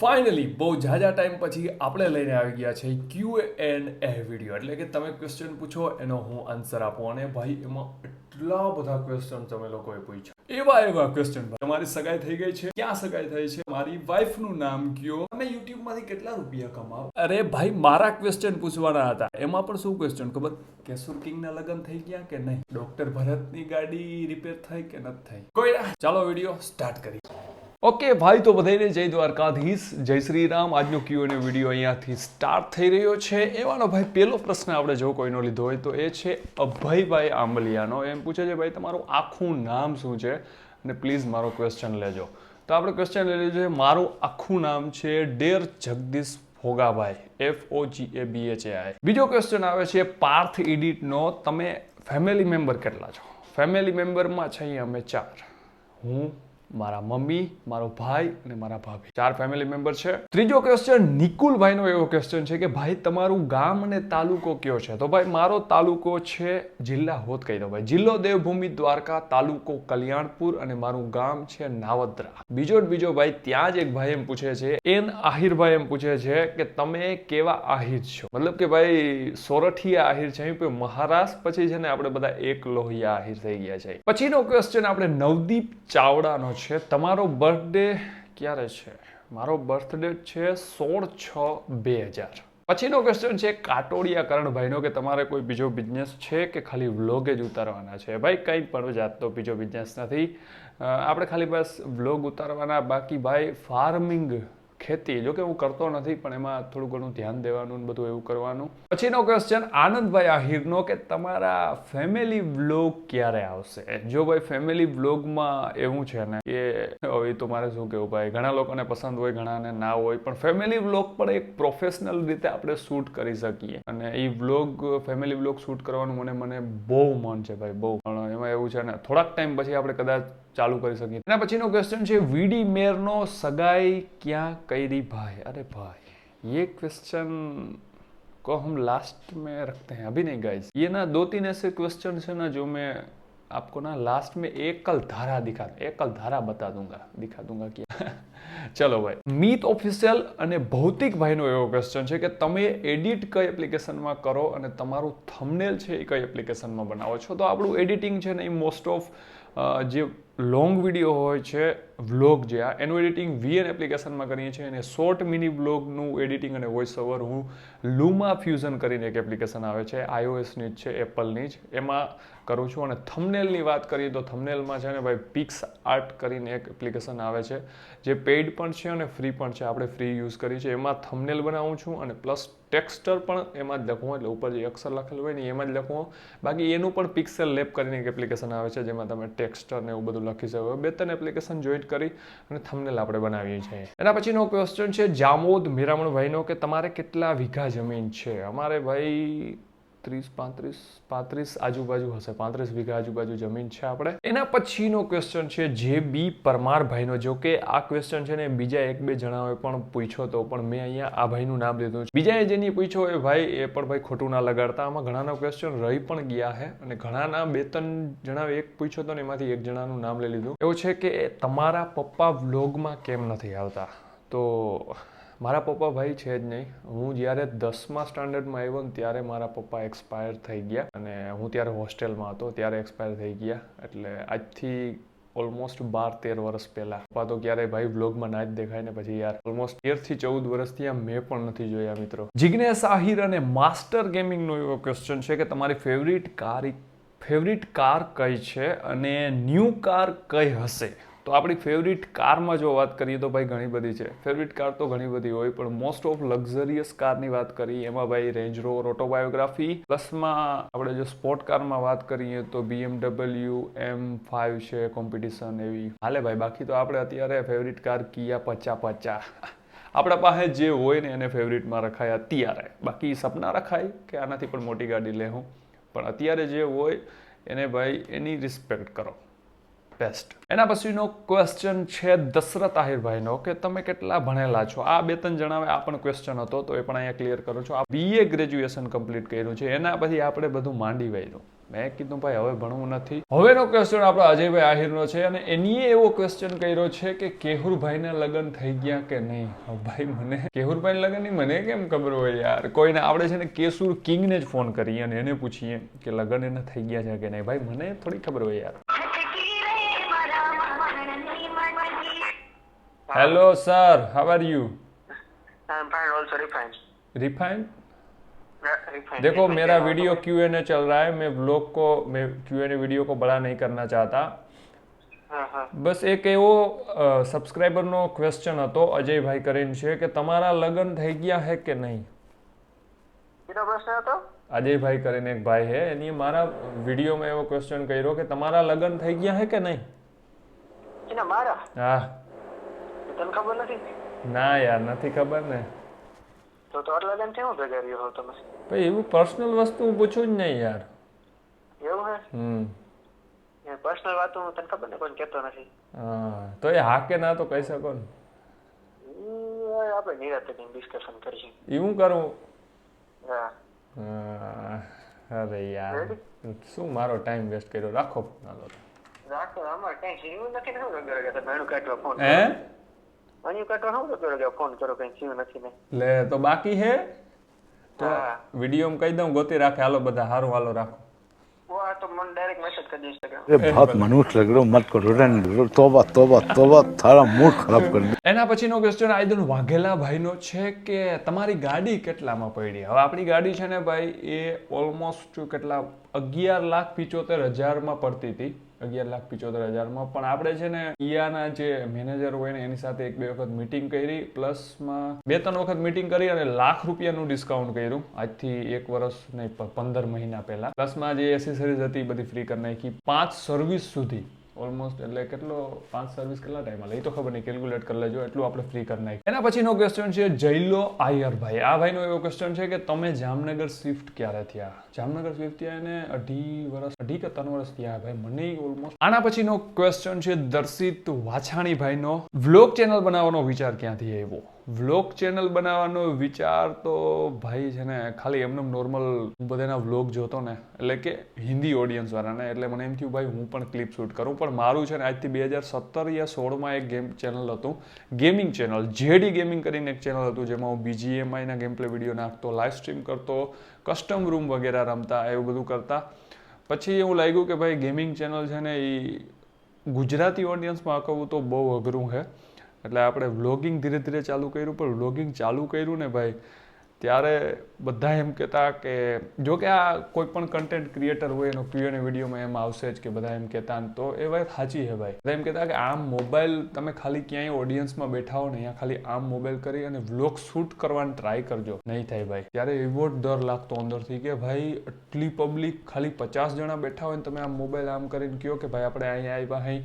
Finally બહુ ઝાઝા time પછી આપણે લઈને આવી ગયા છે ક્યુ એન્ડ એ વીડિયો એટલે કે તમે ક્વેશ્ચન પૂછો, એનો હું આન્સર આપું. અને ભાઈ, એમાં એટલા બધા ક્વેશ્ચન તમે લોકોએ પૂછ્યા. એવા એવા ક્વેશ્ચન તમારી સગાઈ થઈ ગઈ છે? ક્યાં સગાઈ થઈ છે? મારી વાઈફનું નામ કયો? તમે યુટ્યુબમાંથી કેટલા રૂપિયા કમાવ? અરે ભાઈ, મારા ક્વેશ્ચન પૂછવાના હતા. એમાં પણ શું ક્વેશ્ચન ખબર? કેશુર કિંગના લગ્ન થઈ ગયા કે નહીં? ડોક્ટર ભરતની ગાડી રિપેર થઈ કે નથી થઈ કોઈ ચાલો વીડિયો સ્ટાર્ટ કરી ઓકે, ભાઈ તો બધાને જય દ્વારકાધીશ, જય શ્રી રામ આજનો ક્યુ અને વીડિયો અહીંયાથી સ્ટાર્ટ થઈ રહ્યો છે. એવાનો ભાઈ પહેલો પ્રશ્ન આપણે જો કોઈનો લીધો હોય તો એ છે અભયભાઈ આંબલિયાનો. એમ પૂછે છે, ભાઈ, તમારું આખું નામ શું છે? અને પ્લીઝ મારો ક્વેશ્ચન લેજો. તો આપણે ક્વેશ્ચન લઈ લીધો મારું આખું નામ છે Der Jagdish Bhogabhai. F O G A B H A I બીજો ક્વેશ્ચન આવે છે, પાર્થ ઇડિટનો તમે ફેમિલી મેમ્બર કેટલા છો? ફેમિલી મેમ્બરમાં છે અમે ચાર. હું મારા મમ્મી, મારો ભાઈ અને મારા ભાભી. ચાર ફેમિલી મેમ્બર છે. ત્રીજો ક્વેશ્ચન નિકુલભાઈનો એવો ક્વેશ્ચન છે કે, ભાઈ, તમારું ગામ અને તાલુકો કયો છે? તો ભાઈ, મારો તાલુકો છે જિલ્લા હોત કહી દો ભાઈ. જિલ્લો દેવભૂમિ, દ્વારકા, તાલુકો કલ્યાણપુર અને મારું ગામ છે નાવદ્રા. બીજો બીજો ભાઈ, ત્યાં જ એક ભાઈ એમ પૂછે છે, એન આહિરભાઈ એમ પૂછે છે કે, તમે કેવા આહિર છો? મતલબ કે ભાઈ, સોરઠિયા આહિર છે, અહીં મહારાષ્ટ્ર પછી છે ને આપણે બધા એક લોહિયા આહિર થઈ ગયા છે. પછીનો ક્વેશ્ચન આપણે નવદીપ ચાવડાનો છે. તમારો બર્થડે ક્યારે છે? મારો બર્થડે છે સોળ છ બે હજાર. પછીનો ક્વેશ્ચન છે કાટોડિયા કરણભાઈનો કે તમારે કોઈ બીજો બિઝનેસ છે કે ખાલી વ્લોગ જ ઉતારવાના છે? ભાઈ, કંઈ પણ જાતનો બીજો બિઝનેસ નથી. આપણે ખાલી બસ વ્લોગ ઉતારવાના. બાકી ભાઈ ફાર્મિંગ ખેતી જો કે હું કરતો નથી, પણ એમાં થોડું ઘણું ધ્યાન દેવાનું બધું એવું કરવાનું. પછીનો ક્વેશ્ચન આનંદભાઈ આહિરનો કે તમારા ફેમિલી વ્લોગ ક્યારે આવશે? જો ભાઈ ફેમિલી વ્લોગમાં એવું છે ને કે, હવે તો મારે શું કહેવું ભાઈ, ઘણા લોકોને પસંદ હોય, ઘણાને ના હોય, પણ ફેમિલી વ્લોગ પણ એક પ્રોફેશનલ રીતે આપણે શૂટ કરી શકીએ. અને એ વ્લોગ ફેમિલી વ્લોગ શૂટ કરવાનું મને મને બહુ મન છે ભાઈ, બહુ. પણ એમાં એવું છે ને, થોડાક ટાઈમ પછી આપણે કદાચ ચાલુ કરી શકીએ એના પછીનો ક્વેશ્ચન છે વીડી મેરનો સગાઈ ક્યાં કરી ભાઈ અરે ભાઈ ये क्वेश्चन को हम लास्ट में रखते हैं अभी नहीं गाइस ये ना दो तीन ऐसे क्वेश्चन है ना जो मैं आपको ना लास्ट में एकल धारा दिखा एकल धारा बता दूंगा दिखा दूंगा क्या ચલો ભાઈ મીત ઓફિશિયલ અને ભૌતિક ભાઈનો એવો ક્વેશ્ચન છે કે તમે એડિટ કઈ એપ્લિકેશનમાં કરો અને તમારું થંબનેલ છે એ કઈ એપ્લિકેશનમાં બનાવો છો તો આપણું એડિટિંગ છે ને એ મોસ્ટ ઓફ જે લોંગ વીડિયો હોય છે વ્લોગ જે આ એનું એડિટિંગ વીએન એપ્લિકેશનમાં કરીએ છીએ અને શોર્ટ મિની વ્લોગનું એડિટિંગ અને વોઇસ ઓવર હું લુમા ફ્યુઝન કરીને એક એપ્લિકેશન આવે છે આઈઓએસની જ છે, એપલની જ. એમાં કરું છું અને થમનેલની વાત કરીએ તો થમનેલમાં છે ને ભાઈ પિક્સ આર્ટ કરીને એક એપ્લિકેશન આવે છે, જે પેઇડ પણ છે અને ફ્રી પણ છે. આપણે ફ્રી યુઝ કરીએ છીએ. એમાં થમનેલ બનાવું છું અને પ્લસ ટેક્સ્ટર પણ એમાં જ લખવું એટલે ઉપર જે અક્ષર લખેલું હોય ને એમાં જ લખવું બાકી એનું પણ પિક્સેલ લેપ કરીને એક એપ્લિકેશન આવે છે, જેમાં તમે ટેક્સ્ટર ને એવું બધું લખી શકો બે ત્રણ એપ્લિકેશન જોઈન્ટ કરી અને થમનેલ આપણે બનાવીએ છીએ. એના પછીનો ક્વેશ્ચન છે, જામોદ મીરામણભાઈનો કે તમારે કેટલા વીઘા જમીન છે? અમારે ભાઈ ત્રીસ પાંત્રીસ પાંત્રીસ આજુબાજુ હશે. પાંત્રીસ વીઘા આજુબાજુ જમીન છે આપણે. એના પછીનો ક્વેશ્ચન છે જે બી પરમાર ભાઈનો જો કે આ ક્વેશ્ચન છે ને બીજા એક બે જણાઓએ પણ પૂછ્યો તો પણ મેં અહીંયા આ ભાઈનું નામ લીધું છે. બીજાએ જેની પૂછ્યો એ ભાઈ, એ પણ ભાઈ ખોટું ના લગાડતા. આમાં ઘણાના ક્વેશ્ચન રહી પણ ગયા છે અને ઘણાના બે ત્રણ જણાએ એક પૂછ્યો તો ને એમાંથી એક જણાનું નામ લઈ લીધું. એવું છે કે તમારા પપ્પા વ્લોગમાં કેમ નથી આવતા? તો મારા પપ્પા ભાઈ છે જ નહીં. હું જ્યારે દસમા સ્ટાન્ડર્ડમાં આવ્યો ને ત્યારે મારા પપ્પા એક્સપાયર થઈ ગયા અને હું ત્યારે હોસ્ટેલમાં હતો, ત્યારે એક્સપાયર થઈ ગયા. એટલે આજથી ઓલમોસ્ટ બાર તેર વર્ષ પહેલાં. પપ્પા તો ક્યારેય ભાઈ વ્લોગમાં ના જ દેખાય ને પછી યાર, ઓલમોસ્ટ તેરથી ચૌદ વર્ષથી આ મેં પણ નથી જોયા મિત્રો. જિગ્નેશ આહિર અને માસ્ટર ગેમિંગનો એવો ક્વેશ્ચન છે કે તમારી ફેવરિટ કાર ફેવરિટ કાર કઈ છે અને ન્યૂ કાર કઈ હશે? તો આપણી ફેવરિટ કારમાં જો વાત કરીએ તો ભાઈ ઘણી બધી છે. ફેવરિટ કાર તો ઘણી બધી હોય, પણ મોસ્ટ ઓફ લક્ઝરિયસ કારની વાત કરીએ, એમાં ભાઈ રેન્જ રોવર ઓટોબાયોગ્રાફી પ્લસમાં આપણે જો સ્પોર્ટ કારમાં વાત કરીએ તો બીએમડબલ્યુ એમ ફાઇવ છે કોમ્પિટિશન એવી. હાલે ભાઈ, બાકી તો આપણે અત્યારે ફેવરિટ કાર કિયા પચા પચા આપણા પાસે જે હોય ને એને ફેવરિટમાં રખાય અત્યારે. બાકી સપના રખાય કે આનાથી પણ મોટી ગાડી લે હું પણ અત્યારે જે હોય, એને ભાઈ એની રિસ્પેક્ટ કરો. બેસ્ટ એના પછીનો ક્વેશ્ચન છે દશરથ આહિરભાઈનો, કે તમે કેટલા ભણેલા છો? આ બે ત્રણ જણાવે આ પણ ક્વેશ્ચન હતો, તો એ પણ અહીંયા ક્લિયર કરું છું. આ બીએ ગ્રેજ્યુએશન કમ્પ્લીટ કર્યું છે, એના પછી આપણે બધું માંડી વાયરું. મેં કીધું, ભાઈ, હવે ભણવું નથી. હવેનો ક્વેશ્ચન આપણો અજયભાઈ આહિરનો છે, અને એનીએ એવો ક્વેશ્ચન કર્યો છે કે કેહુરભાઈના લગ્ન થઈ ગયા કે નહીં? ભાઈ, મને કેહુરભાઈના લગ્નની મને કેમ ખબર હોય યાર? કોઈને આપણે છે ને, કેસુર કિંગને જ ફોન કરીએ અને એને પૂછીએ કે લગ્ન એના થઈ ગયા છે કે નહીં? ભાઈ, મને થોડી ખબર હોય યાર. Hello sir how are you I'm fine, also refined. Refine Yeah, refined. देखो refined मेरा क्या वीडियो क्यू एन ए चल रहा है मैं ब्लॉग को मैं क्यू एन ए वीडियो को बड़ा नहीं करना चाहता હા હા બસ એક એવો સબસ્ક્રાઈબરનો ક્વેશ્ચન હતો અજયભાઈ કરીને છે કે તમારા લગ્ન થઈ ગયા હે કે નહીં કીધો પ્રશ્ન હતો અજયભાઈ કરીને એક ભાઈ હે એની મારા વિડીયોમાં એવો ક્વેશ્ચન કર્યો કે તમારા લગ્ન થઈ ગયા હે કે નહીં એના મારા હા તને ખબર નથી? ના યાર નથી ખબર ને. તો તો આટલા દિન કેમ ભેગા રહ્યો હો તમે? ભાઈ એવું પર્સનલ વસ્તુ હું પૂછું જ નહીં યાર. એવું હે? હમ. પર્સનલ વાતો હું તને ખબર ને કોઈ કહેતો નથી. હા તો એ હા કે ના તો કહી શકો ને. આપણે નિરાતે ડિસ્કશન કરીશું. એવું કરું? હા. હા, અરે યાર. શું મારો ટાઈમ વેસ્ટ કર્યો? રાખો. હાલો. રાખો આમાં કઈ જીવું નથી ને કાઢવા ફોન હે? અહીં કાટો હાવ તો કે ફોન કરો કઈ થયું નથી ને. લે તો બાકી હે? તો વિડિયો માં કહી દઉં ગોતી રાખે હાલો બધા હારું હાલો રાખો. તો મને ડાયરેક્ટ મેસેજ કરી દઈશ કે એ બહુત મનુષ્ય લગડો એના પછીનો ક્વેશ્ચન આઈદન વાઘેલા ભાઈનો છે કે તમારી ગાડી કેટલામાં પડી? હવે આપણી ગાડી છે ને ભાઈ એ ઓલમોસ્ટ કેટલા અગિયાર લાખ પિચોતેર હજારમાં પડતી હતી. અગિયાર લાખ પિચોતેર હજારમાં. પણ આપણે છે ને ઈયાના જે મેનેજર હોય ને, એની સાથે એક બે વખત મિટિંગ કરી, પ્લસમાં બે ત્રણ વખત મિટિંગ કરી અને લાખ રૂપિયાનું ડિસ્કાઉન્ટ કર્યું. આજથી એક વર્ષ નહીં પંદર મહિના પહેલા. પ્લસમાં જે એસેસરીઝ હતી બધી ફ્રી કરી નાખી. પાંચ સર્વિસ સુધી ઓલમોસ્ટ એટલે કેટલો? પાંચ સર્વિસ કેટલા ટાઈમ લે તો ખબર નહીં કેલ્ક્યુલેટ કરી લેજો, એટલું આપણે ફ્રી કરી નાખી એના પછીનો ક્વેશ્ચન છે, જયલો આયર ભાઈ. આ ભાઈનો એવો ક્વેશ્ચન છે કે તમે જામનગર શિફ્ટ ક્યારે થયા? જામનગર શિફ્ટ થયા એને અઢી વર્ષ અઢી કે ત્રણ વર્ષ થયા ભાઈ, મને ઓલમોસ્ટ આના પછીનો ક્વેશ્ચન છે, દર્શિત વાછાણી ભાઈનો. વ્લોગ ચેનલ બનાવવાનો વિચાર ક્યાંથી આવ્યો? વ્લોગ ચેનલ બનાવવાનો વિચાર તો ભાઈ છે ને, ખાલી એમને નોર્મલ બધાના વ્લોગ જોતો ને, એટલે કે હિન્દી ઓડિયન્સ વાળાને. એટલે મને એમ થયું, ભાઈ, હું પણ ક્લિપ શૂટ કરું. પણ મારું છે ને, આજથી બે હજાર સત્તર યા સોળમાં એક ગેમ ચેનલ હતું. ગેમિંગ ચેનલ જેડી ગેમિંગ કરીને એક ચેનલ હતું, જેમાં હું બીજીએમઆઈના ગેમ પ્લે વીડિયો નાખતો લાઈવ સ્ટ્રીમ કરતો કસ્ટમ રૂમ વગેરે રમતા, એવું બધું કરતા. પછી એવું લાગ્યું કે ભાઈ ગેમિંગ ચેનલ છે ને એ ગુજરાતી ઓડિયન્સમાં આંકવું તો બહુ અઘરું છે. એટલે આપણે વ્લોગિંગ ધીરે ધીરે ચાલુ કર્યું, પણ વ્લોગિંગ ચાલુ કર્યું ને ભાઈ, ત્યારે બધા એમ કહેતા કે જો કે આ કોઈ પણ કન્ટેન્ટ ક્રિએટર હોય એનો ક્યુ અને વિડીયોમાં એમ આવશે જ કે બધા એમ કહેતા તો એ વાત સાચી છે ભાઈ. એમ કહેતા કે આમ મોબાઈલ તમે ખાલી ક્યાંય ઓડિયન્સમાં બેઠા હો ને, અહીંયા ખાલી આમ મોબાઈલ કરી અને વ્લોગ શૂટ કરવાની ટ્રાય કરજો. નહીં થાય ભાઈ. ત્યારે એવો જ ડર લાગતો અંદરથી કે ભાઈ, આટલી પબ્લિક ખાલી પચાસ જણા બેઠા હોય ને તમે આમ મોબાઈલ આમ કરીને કહો કે ભાઈ આપણે અહીંયા આવ્યા અહીં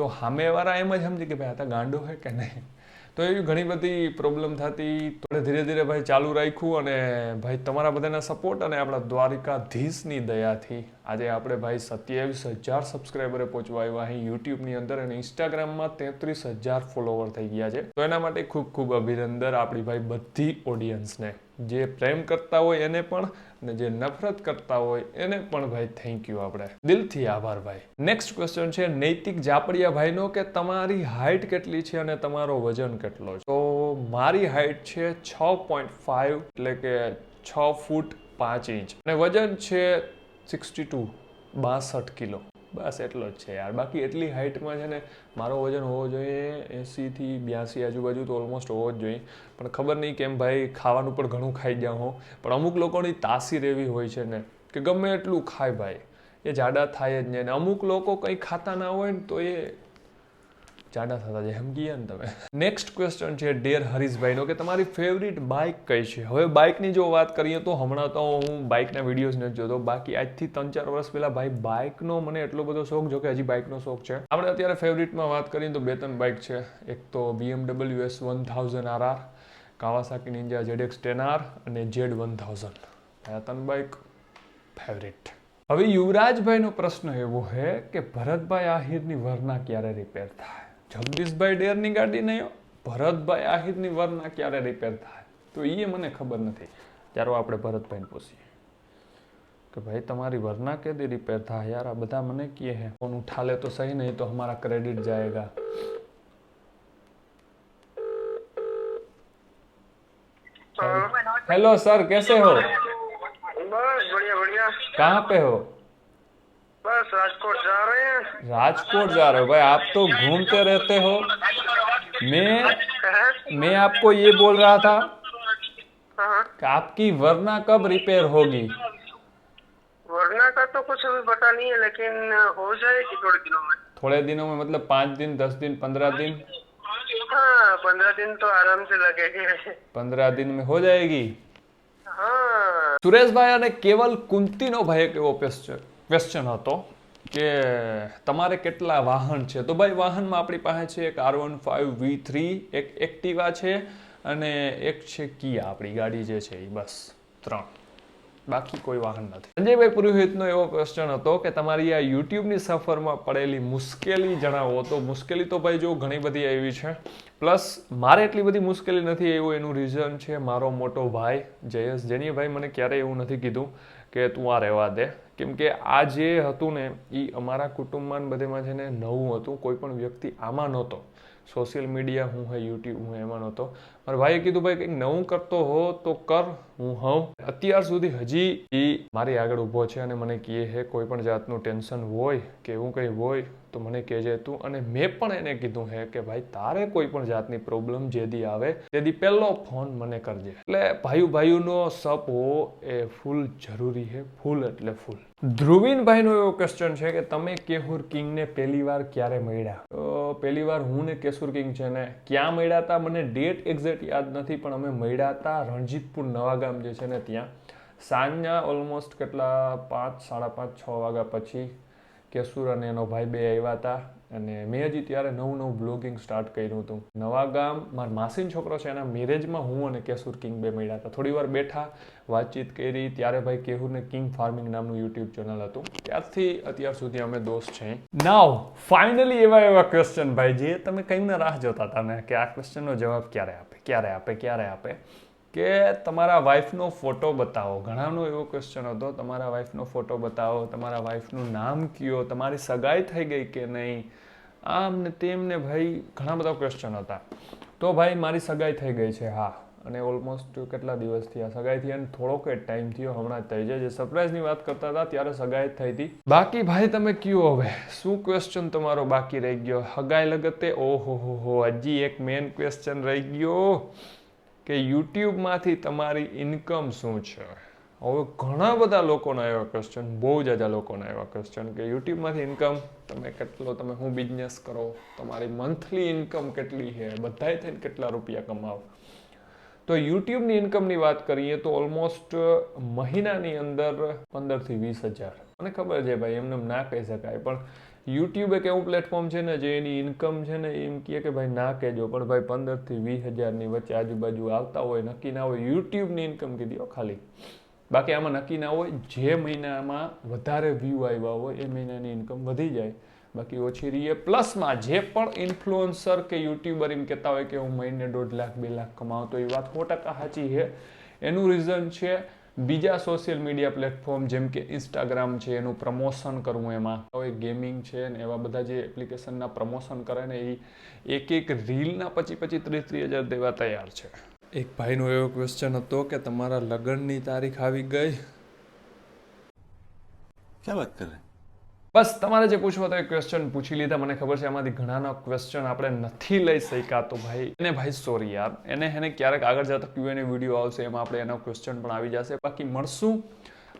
તો સામેવાળા એમ જ સમજે કે ભાઈ આ તો ગાંડો છે કે નહીં? તો એવી ઘણી બધી પ્રોબ્લેમ થતી. તો ધીરે ધીરે ભાઈ ચાલુ રાખ્યું અને ભાઈ તમારા બધાના સપોર્ટ અને આપણા દ્વારિકાધીશની દયાથી આજે આપણે ભાઈ સત્યાવીસ હજાર સબસ્ક્રાઈબરે પહોંચવા આવ્યા અહીં યુટ્યુબની અંદર અને ઇન્સ્ટાગ્રામમાં તેત્રીસ હજાર ફોલોવર થઈ ગયા છે. તો એના માટે ખૂબ ખૂબ અભિનંદન આપણી ભાઈ બધી ઓડિયન્સને જે પ્રેમ કરતા હોય એને પણ અને જે નફરત કરતા હોય એને પણ ભાઈ થેન્ક યુ આપણે. દિલથી આભાર ભાઈ. નેક્સ્ટ ક્વેશ્ચન છે, નૈતિક જાપડિયા ભાઈનો કે તમારી હાઇટ કેટલી છે અને તમારો વજન કેટલો છે? તો મારી હાઇટ છે છ પોઈન્ટ ફાઇવ એટલે કે છ ફૂટ પાંચ ઇંચ. અને વજન છે સિક્સટી ટુ બાસઠ કિલો. બસ એટલો જ છે યાર. બાકી એટલી હાઇટમાં છે ને મારો વજન હોવો જોઈએ એંસીથી બ્યાસી આજુબાજુ તો ઓલમોસ્ટ હોવો જ જોઈએ. પણ ખબર નહીં કેમ ભાઈ ખાવાનું પણ ઘણું ખાઈ ગયા હો. પણ અમુક લોકોની તાસીર એવી હોય છે ને કે ગમે એટલું ખાય ભાઈ. એ જાડા થાય જ નહીં. અને અમુક લોકો કંઈ ખાતા ના હોય ને તો એ જાડા થતા જાય સમજી ને તમે. નેક્સ્ટ ક્વેશ્ચન છે ડેર હરીશભાઈનો, કે તમારી ફેવરિટ બાઇક કઈ છે? હવે બાઇકની જો વાત કરીએ તો હમણાં તો હું બાઇકના વિડીયોઝ નથી જોતો. બાકી આજથી ત્રણ ચાર વર્ષ પહેલાં ભાઈ બાઇકનો મને એટલો બધો શોખ જો કે હજી બાઇકનો શોખ છે. આપણે અત્યારે ફેવરિટમાં વાત કરીએ તો બે ત્રણ બાઇક છે. એક તો BMW S one thousand R R Kawasaki Ninja Z X ten R અને જેડ વન થાઉઝન્ડ ત્રણ બાઇક ફેવરિટ હવે યુવરાજભાઈનો પ્રશ્ન એવો છે કે ભરતભાઈ આહિરની વરના ક્યારે રિપેર થાય? જગદીશભાઈ ડેરની ગાડી નહીં હો. ભરતભાઈ આહિરની વરના ક્યારે રિપેર થાય તો એ મને ખબર નથી ચાલો આપણે ભરતભાઈને પૂછીએ કે ભાઈ તમારી वरना के दी रिपेयर था यार આ બધા મને किए हैं फोन उठा ले तो सही नहीं तो हमारा क्रेडिट जाएगा हेलो सर कैसे हो बस बढ़िया बढ़िया कहाँ पे हो बस राजकोट जा रहे हैं राजकोट जा रहे हो भाई आप तो घूमते रहते हो। मैं मैं आपको ये बोल रहा था कि आपकी वरना कब रिपेयर होगी? वरना का तो कुछ अभी पता नहीं है लेकिन हो जाएगी थोड़े दिनों में। थोड़े दिनों में मतलब पाँच दिन दस दिन पंद्रह दिन? हाँ पंद्रह दिन तो आराम से लगेंगे। पंद्रह दिन में हो जाएगी? हाँ। सुरेश भाई ने केवल कुंतीनो भाई के वो क्वेश्चन હતો કે તમારે કેટલા વાહન છે? તો ભાઈ વાહનમાં આપણી પાસે છે એક R one five V three એક એક્ટિવા છે અને એક છે કિયા, આપણી ગાડી જે છે એ, બસ ત્રણ. બાકી કોઈ વાહન નથી. સંજયભાઈ પુરોહિતનો એવો ક્વેશ્ચન હતો કે તમારી આ યુટ્યુબની સફરમાં પડેલી મુશ્કેલી જણાવો તો મુશ્કેલી તો ભાઈ જો ઘણી બધી આવી છે. પ્લસ મારે એટલી બધી મુશ્કેલી નથી એવું એનું રીઝન છે. મારો મોટો ભાઈ જયેશ જેની ભાઈ મને ક્યારેય એવું નથી કીધું કે તું આ રહેવા દે. કેમ કે આ જે હતું ને એ અમારા કુટુંબમાં બધેમાં છે ને નવું હતું, કોઈ પણ વ્યક્તિ આમાં નહોતો. સોશિયલ મીડિયા, હું હે યુટ્યુબ, હું એમાં નહોતો મારા ભાઈએ કીધું, ભાઈ કંઈક નવું કરતો હો તો કર, હું હઉં. અત્યાર સુધી હજી એ મારી આગળ ઊભો છે અને મને કહે હે કોઈ પણ જાતનું ટેન્શન હોય કે એવું કંઈ હોય તો મને કહેજે તું. અને મેં પણ એને કીધું હે કે, ભાઈ, તારે કોઈ પણ જાતની પ્રોબ્લેમ જે દી આવે તે દી પહેલો ફોન મને કરજે. એટલે ભાઈઓ ભાઈઓનો સપ હો એ ફૂલ જરૂરી છે ફૂલ એટલે ફૂલ ધ્રુવીનભાઈનો એવો ક્વેશ્ચન છે કે, તમે કેહુર કિંગને પહેલી વાર ક્યારે મળ્યા? પહેલી વાર હું ને કેશુર કિંગ છે ને ક્યાં મળ્યા હતા મને ડેટ એક્ઝેક્ટ યાદ નથી, પણ અમે મળ્યા હતા રણજીતપુર નવાગામ જે છે ને ત્યાં. સાંજના ઓલમોસ્ટ કેટલા પાંચ, સાડા પાંચ, છ વાગ્યા પછી કેસુર અને એનો ભાઈ બે આવ્યા હતા અને મેં હજી ત્યારે નવું નવું બ્લોગિંગ સ્ટાર્ટ કર્યું હતું. નવા ગામ, મારા માસીન છોકરો છે, એના મેરેજમાં હું અને કેસુર કિંગ બે મળ્યા હતા. થોડી વાર બેઠા, વાતચીત કરી, ત્યારે ભાઈ કેહુરને કિંગ ફાર્મિંગ નામનું યુટ્યુબ ચેનલ હતું. ત્યારથી અત્યાર સુધી અમે દોસ્ત છે. નાવ ફાઇનલી એવા એવા ક્વેશ્ચન ભાઈ, જે તમે કંઈને રાહ જોતા હતા ને કે આ ક્વેશ્ચનનો જવાબ ક્યારે આપે ક્યારે આપે ક્યારે આપે? કે તમારા વાઈફનો ફોટો બતાવો. ઘણાનો એવો ક્વેશ્ચન હતો, તમારા વાઈફનો ફોટો બતાવો, તમારા વાઈફનું નામ કયો, તમારી સગાઈ થઈ ગઈ કે નહીં? આમ ને તેમ ને ભાઈ ઘણા બધા ક્વેશ્ચન હતા. તો ભાઈ મારી સગાઈ થઈ ગઈ છે, હા. અને ઓલમોસ્ટ કેટલા દિવસ થયા? સગાઈ થઈ અને થોડોક જ ટાઈમ થયો, હમણાં થઈ જાય. જે સરપ્રાઈઝની વાત કરતા હતા, ત્યારે સગાઈ થઈ હતી. બાકી ભાઈ તમે કયો હવે? શું ક્વેશ્ચન તમારો બાકી રહી ગયો? સગાઈ લગતે ઓહો હો હો, હજી એક મેન ક્વેશ્ચન રહી ગયો કે યુટ્યુબમાંથી તમારી ઇન્કમ શું છે? હવે ઘણા બધા લોકોના એવા ક્વેશ્ચન બહુ જ બધા લોકોના એવા ક્વેશ્ચન કે યુટ્યુબમાંથી ઇન્કમ તમે કેટલો, તમે શું બિઝનેસ કરો, તમારી મંથલી ઇન્કમ કેટલી છે બધાય થઈને કેટલા રૂપિયા કમાવો. તો યુટ્યુબની ઇન્કમની વાત કરીએ તો ઓલમોસ્ટ મહિનાની અંદર પંદરથી વીસ હજાર. મને ખબર છે ભાઈ, એમને એમ ના કહી શકાય, પણ યુટ્યુબ એક એવું પ્લેટફોર્મ છે ને જે એની ઇન્કમ છે ને એમ કહે કે ભાઈ ના કહેજો, પણ ભાઈ પંદરથી વીસ હજારની વચ્ચે આજુબાજુ આવતા હોય, નક્કી ના હોય, યુટ્યુબની ઇન્કમ કીધી ખાલી. બાકી આમાં નક્કી ના હોય, જે મહિનામાં વધારે વ્યૂ આવ્યા હોય, એ મહિનાની ઇન્કમ વધી જાય. બાકી ઓછી રહીએ પ્લસમાં જે પણ ઇન્ફ્લુઅન્સર કે યુટ્યુબર એમ કહેતા હોય કે હું મહિને દોઢ લાખ, બે લાખ કમાવતો એ વાત સો ટકા સાચી છે. એનું રીઝન છે બીજા સોશિયલ મીડિયા પ્લેટફોર્મ જેમ કે ઇન્સ્ટાગ્રામ છે, એનું પ્રમોશન કરવું એમાં. હવે ગેમિંગ છે ને એવા બધા જે એપ્લિકેશનના પ્રમોશન કરે ને, એ એક એક રીલના પછી પછી ત્રીસ ત્રીસ હજાર દેવા તૈયાર છે. એક ભાઈનો એવો ક્વેશ્ચન હતો કે તમારા લગ્નની તારીખ આવી ગઈ? ક્યાં વાત કરે? બસ તમારે જે પૂછવું હતું એ ક્વેશ્ચન પૂછી લીધા. મને ખબર છે આમાંથી ઘણાનો ક્વેશ્ચન આપણે નથી લઈ શકાતો ભાઈ એને ભાઈ સોરી યાર. એને એને ક્યારેક આગળ જતા ક્યુ એની વીડિયો આવશે એમાં આપણે એનો ક્વેશ્ચન પણ આવી જશે. બાકી મળશું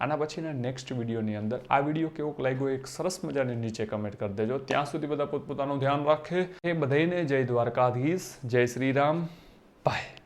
આના પછીના નેક્સ્ટ વિડીયોની અંદર. આ વીડિયો કેવો લાગ્યો એક સરસ મજાની નીચે કમેન્ટ કરી દેજો. ત્યાં સુધી બધા પોતપોતાનું ધ્યાન રાખે. એ બધાને જય દ્વારકાધીશ. જય શ્રી રામ. બાય